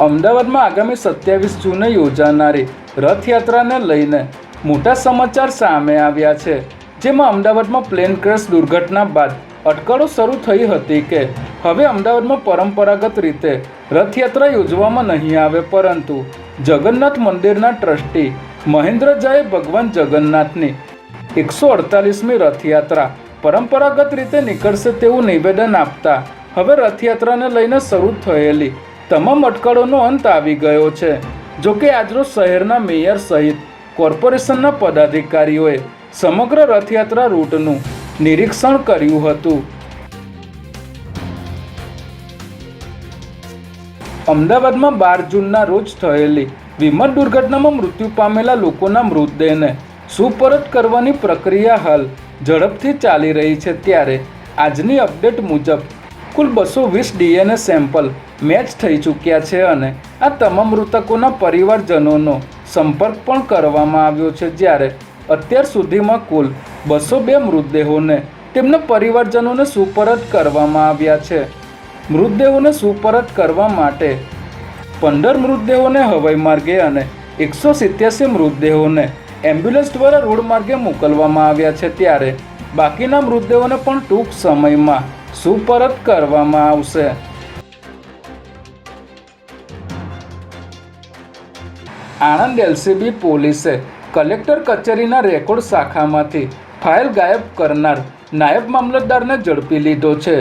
અમદાવાદમાં આગામી સત્યાવીસ જૂને યોજાનારી રથયાત્રાને લઈને મોટા સમાચાર સામે આવ્યા છે. જેમાં અમદાવાદમાં પ્લેન ક્રેશ દુર્ઘટના બાદ અટકળો શરૂ થઈ હતી કે હવે અમદાવાદમાં પરંપરાગત રીતે રથયાત્રા યોજવામાં નહીં આવે પરંતુ જગન્નાથ મંદિરના ટ્રસ્ટી મહેન્દ્ર જાએ ભગવાન જગન્નાથની એકસો અડતાલીસમી રથયાત્રા પરંપરાગત રીતે નીકળશે તેવું નિવેદન આપતા હવે રથયાત્રાને લઈને શરૂ થયેલી તમામ અટકળોનો અંત આવી ગયો છે. જોકે આજરોજ શહેરના મેયર સહિત કોર્પોરેશનના પદાધિકારીઓએ સમગ્ર રથયાત્રા રૂટનું નિરીક્ષણ કર્યું હતું. અમદાવાદમાં બાર જૂનના રોજ થયેલી વિમાન દુર્ઘટનામાં મૃત્યુ પામેલા લોકોના મૃતદેહને સુપરત કરવાની પ્રક્રિયા હાલ ઝડપથી ચાલી રહી છે ત્યારે આજની અપડેટ મુજબ કુલ બસો વીસ ડીએનએ સેમ્પલ મેચ થઈ ચૂક્યા છે અને આ તમામ મૃતકોના પરિવારજનોનો સંપર્ક પણ કરવામાં આવ્યો છે જ્યારે અત્યાર સુધીમાં કુલ બસો બે મૃતદેહોને તેમના પરિવારજનોને સુપરત કરવામાં આવ્યા છે. મૃતદેહોને સુપરત કરવા માટે પંદર મૃતદેહોને હવાઈ માર્ગે અને એકસો સિત્યાસી મૃતદેહોને એમ્બ્યુલન્સ દ્વારા રોડ માર્ગે મોકલવામાં આવ્યા છે. ત્યારે બાકીના મૃતદેહોને પણ ટૂંક સમયમાં સુપરત કરવામાં આવશે. આણંદ એલસીબી પોલીસે કલેક્ટર કચેરીના રેકોર્ડ શાખામાંથી ફાઇલ ગાયબ કરનાર નાયબ મામલતદારને ઝડપી લીધો છે.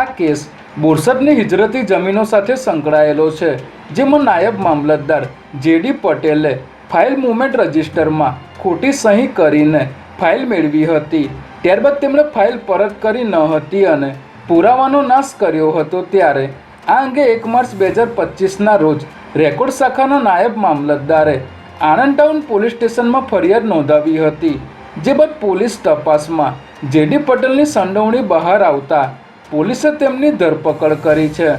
આ કેસ બોરસદની હિજરતી જમીનો સાથે સંકળાયેલો છે, જેમાં નાયબ મામલતદાર જેડી પટેલે ફાઇલ મુવમેન્ટ રજિસ્ટરમાં ખોટી સહી કરીને ફાઇલ મેળવી હતી. ત્યારબાદ તેમણે ફાઇલ પરત કરી ન હતી અને પુરાવાનો નાશ કર્યો હતો ત્યારે. આ અંગે એક માર્ચ બે હજાર પચીસના રોજ રેકોર્ડ શાખાના નાયબ મામલતદારે આણંદ ટાઉન પોલીસ સ્ટેશનમાં ફરિયાદ નોંધાવી હતી, જે બાદ પોલીસ તપાસમાં જેડી પટેલની સંડોવણી બહાર આવતા પોલીસે તેમની ધરપકડ કરી છે.